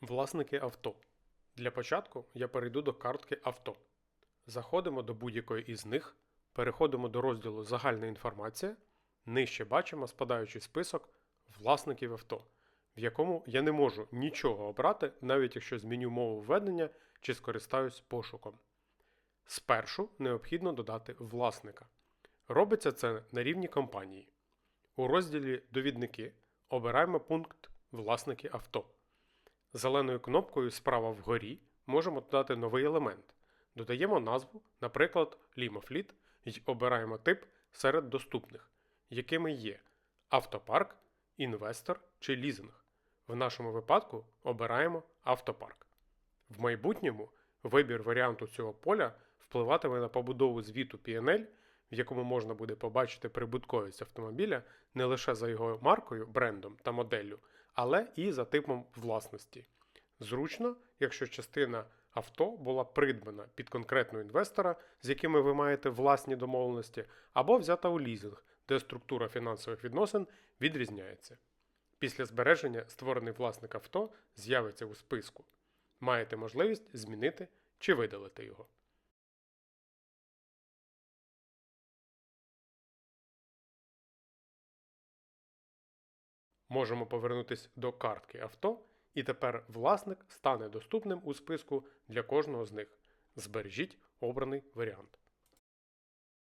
Власники авто. Для початку я перейду до картки авто. Заходимо до будь-якої із них, переходимо до розділу Загальна інформація. Нижче бачимо спадаючий список власників авто, в якому я не можу нічого обрати, навіть якщо зміню мову введення чи скористаюсь пошуком. Спершу необхідно додати власника. Робиться це на рівні компанії. У розділі Довідники обираємо пункт Власники авто. Зеленою кнопкою справа вгорі можемо додати новий елемент. Додаємо назву, наприклад, Лімофліт, і обираємо тип серед доступних, якими є автопарк, інвестор чи лізинг. В нашому випадку обираємо автопарк. В майбутньому вибір варіанту цього поля впливатиме на побудову звіту PNL, в якому можна буде побачити прибутковість автомобіля не лише за його маркою, брендом та моделлю, але і за типом власності. Зручно, якщо частина авто була придбана під конкретного інвестора, з якими ви маєте власні домовленості, або взята у лізинг, де структура фінансових відносин відрізняється. Після збереження створений власник авто з'явиться у списку. Маєте можливість змінити чи видалити його. Можемо повернутися до картки авто, і тепер власник стане доступним у списку для кожного з них. Збережіть обраний варіант.